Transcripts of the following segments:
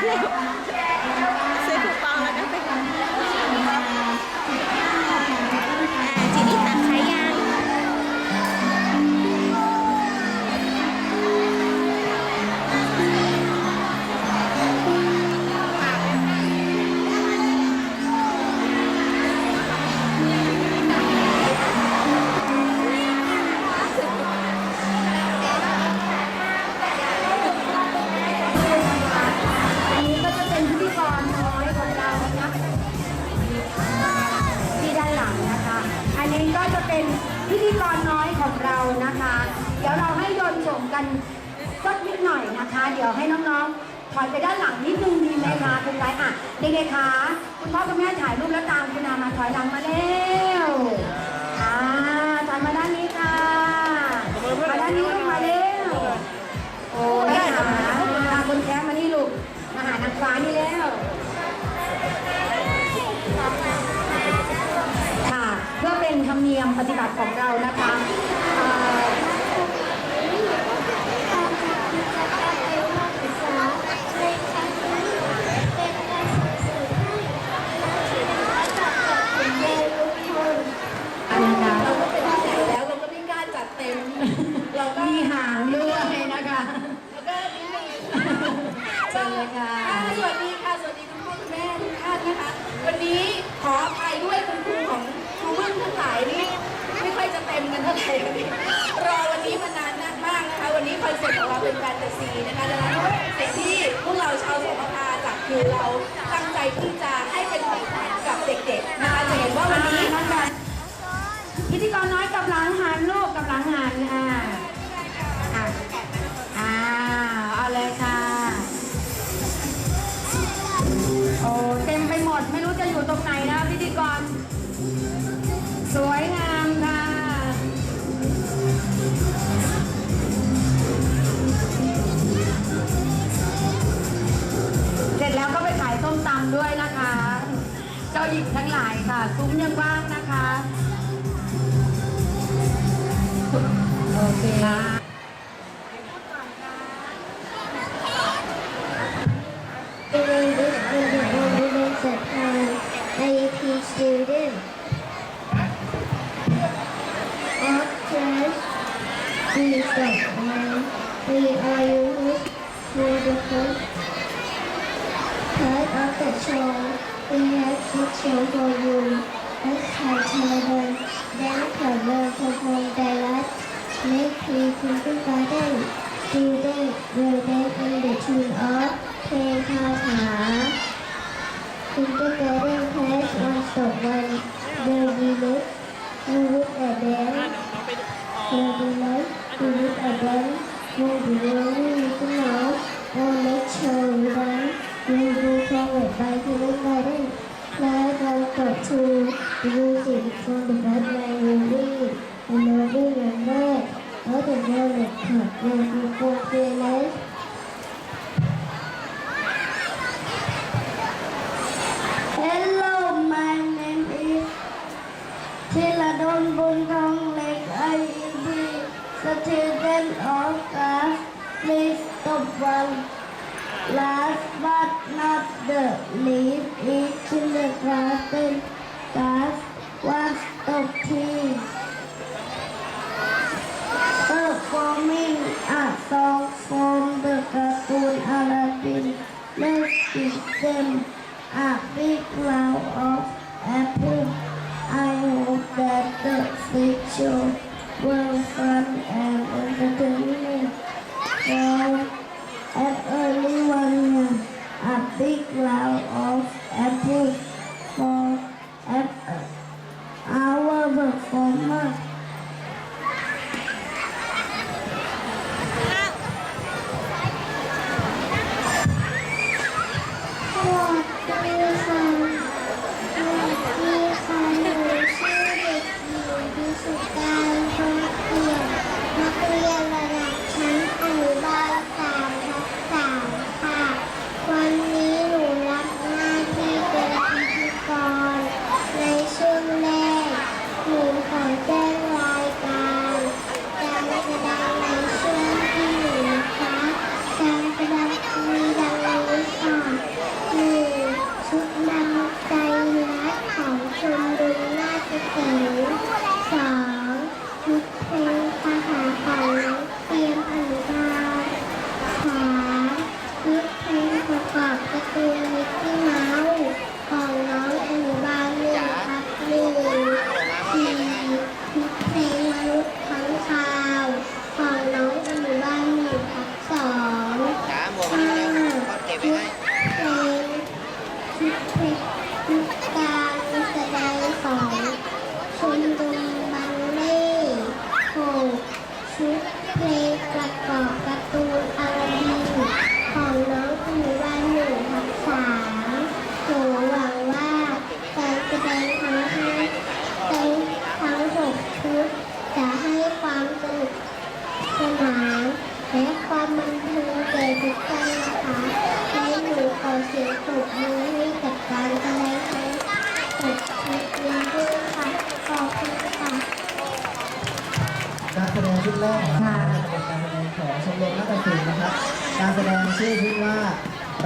ซื้ ดนึงเชิญเลยค่ะอ่าสวัสดีค่ะ สวัสดีคุณพ่อคุณแม่ทุกท่านนะคะ วันนี้ขออภัยด้วยคุณครูของครูมึงทั้งหลายนี่ไม่ค่อยจะเต็มกันเท่าไหร่วันนี้รอวันนี้มานานมากนะคะ วันนี้คอนเซ็ปต์ของเราเป็นแฟนตาซีนะคะดังนั้นสิ่งที่พวกเราชาวสมภาจัดคือเราตั้งใจที่จะให้เป็นของขวัญกับเด็กๆนะคะจะเห็นว่าวันนี้น้องกันพิธีกรน้อยกับหลังหันลูกกับหลังหันนะคะ หญิงทั้งหลายค่ะ ซุ้มยังว่างนะคะ โอเค 的宝贝 Bungang make I be the children of us, please the one. Last but not the least, each the grasping was the king. Performing a song from the cartoon Aladdin, let's give them a big round of that the stage show will fun and entertaining. So, at early one, a big round of applause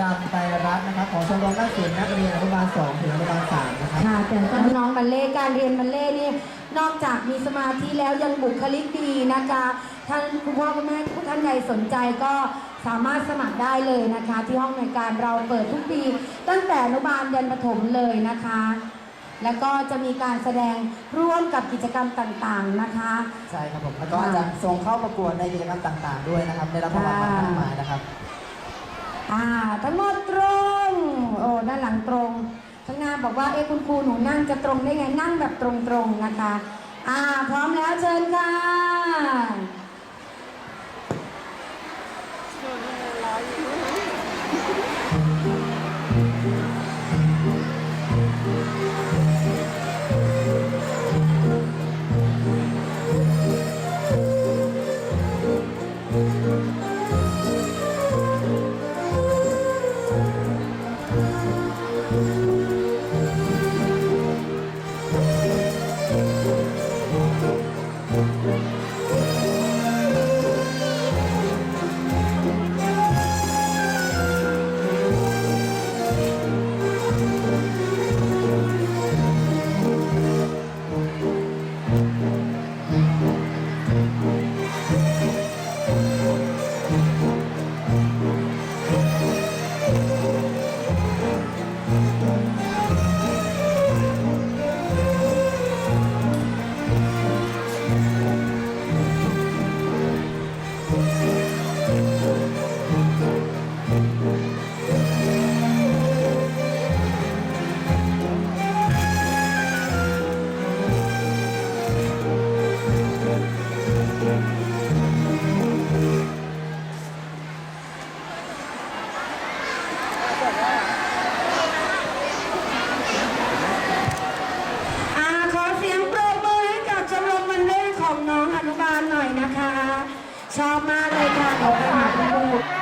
รำไตรรัตน์นะครับของชมรมนักศิลป์นักเรียนอนุบาล2ถึงอนุบาล3นะครับค่ะแต่ก็น้องบัลเล่ต์การเรียนบัลเล่ต์นี่นอกจากมีสมาธิแล้วยังบุคลิกดีนะคะท่านคุณพ่อคุณแม่ผู้ท่านใดสนใจก็สามารถสมัครได้เลยนะคะ ที่ห้องในวยการเราเปิดทุกปีตั้งแต่อนุบาลยันประถมเลยนะคะ แล้วก็จะมีการแสดงร่วมกับกิจกรรมต่างๆนะคะ ใช่ครับผมแล้วก็อาจจะส่งเข้าประกวดในกิจกรรมต่าง ๆ ด้วยนะครับได้รับรางวัลมากมายนะครับ อ่าทั้งหมดตรง โอ้ด้านหลังตรงข้างหน้าบอกว่าเอ้คุณครูหนูนั่งจะตรงได้ไงนั่งแบบตรงๆนะคะ อ่าพร้อมแล้วเชิญค่ะ นุบาลหน่อยนะคะ ชอบมากเลยค่ะขอบคุณค่ะ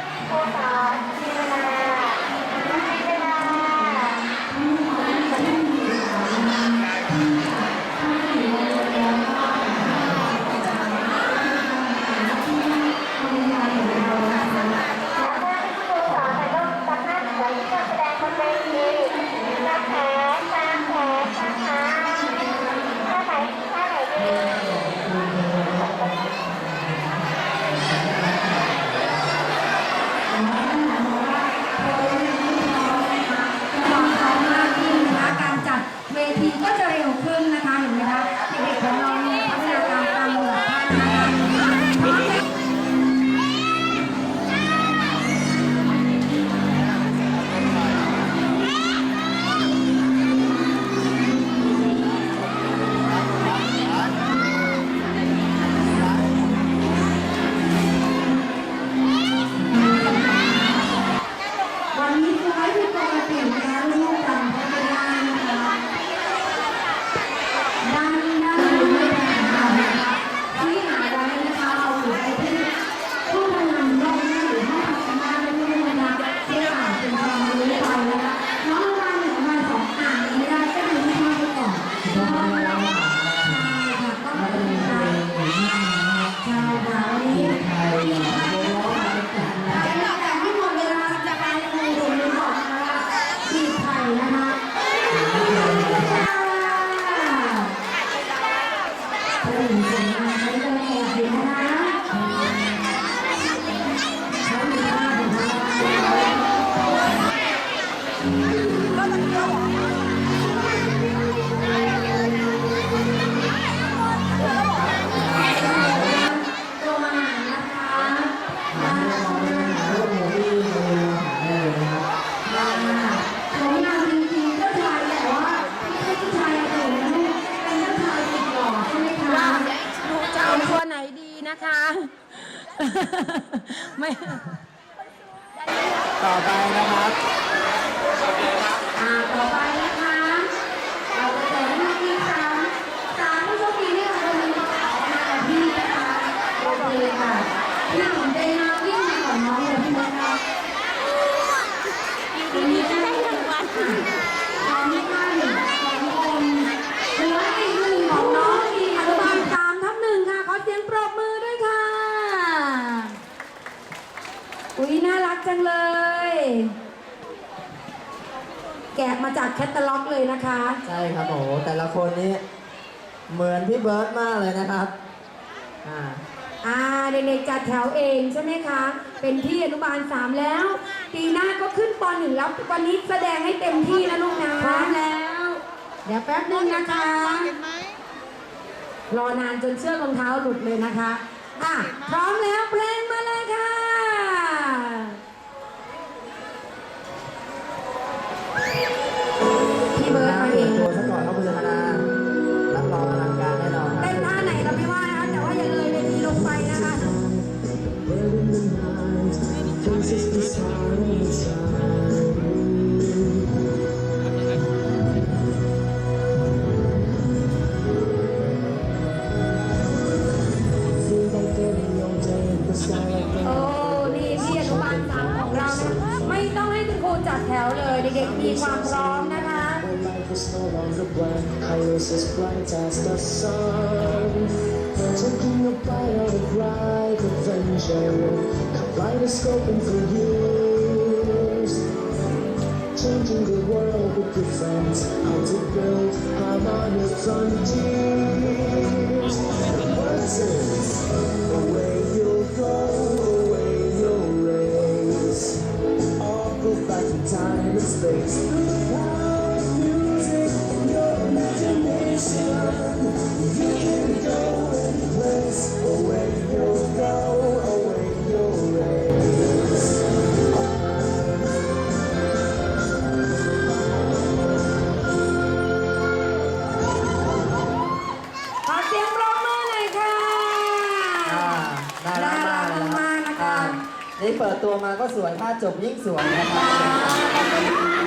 ไม่ ต่อไปนะครับ อ่าต่อไปนะคะ เราจะแจกหน้าที่สามสามผู้โชคดีเนี่ยคนหนึงมากับพี่นะคะโอเคค่ะพี่ถึงใจมาวิ่งมาก่อนน้องเลยพี่นะคะ อยู่ดีๆก็ได้รางวัล พร้อมให้ท่านสองคนเหลืออีกหนึ่งของน้องอีอนุบาลสามทับหนึ่งค่ะ ขอเสียงปรบมือด้วยค่ะ อุ๊ย น่ารักจังเลย แกะมา จากแคตตาล็อกเลยนะคะ ใช่ครับโอ้โหแต่ละคนนี้เหมือนพี่เบิร์ดมากเลยนะครับอ่าอ่าเด็กๆจัดแถวเองใช่ไหมคะ เป็นที่อนุบาลสามแล้ว ปีหน้าก็ขึ้นปหนึ่งแล้ววันนี้แสดงให้เต็มที่นะลูกนะพร้อมแล้ว เดี๋ยวแป๊บนึงนะคะเห็นไหมรอนานจนเชือกรองเท้าหลุดเลยนะคะ อะพร้อมแล้วเพลง โอ้ นี่ที่อนุบาลสามของเรานะไม่ต้องให้คุณครูจัดแถวเลย เด็กๆมีความพร้อมนะคะ Life is no longer blank, iris as bright as the sun. Taking a of bright adventure, kaleidoscoping for years. Changing the world with your friends, how to build harmonious frontiers. Word says, away you'll go, away you'll race. All go back in time and space. สวยถ้าจบยิ่งสวยนะครับ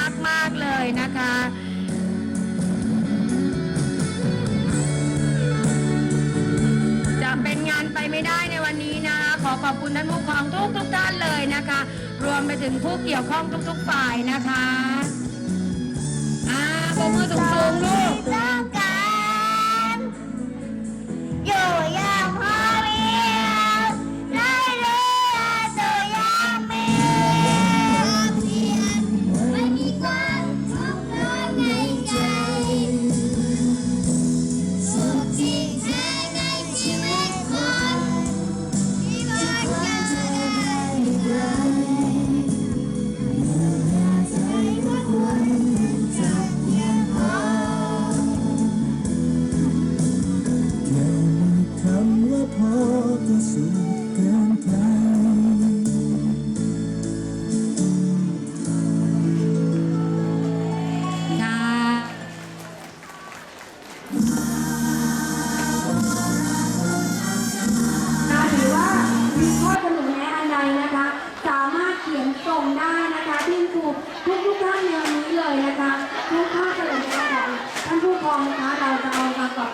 รักมากเลยนะคะจะเป็นงานไปไม่ได้ในวันนี้นะขอขอบคุณท่านผู้ปกครองทุกทุกท่านเลยนะคะ รวมไปถึงผู้เกี่ยวข้องทุกๆฝ่ายนะคะอาปรบมือสูงๆลูกต้องการอยู่ยา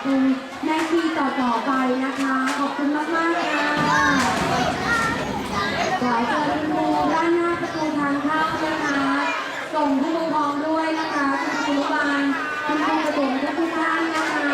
ปรุงในปีต่อๆไปนะคะ ขอบคุณมากๆค่ะขอเชิญคุณครูด้านหน้าประตูทางเข้านะคะ ส่งผู้ปกครองด้วยนะคะ คุณครูบาลคุณครูประถมทุกท่านนะคะ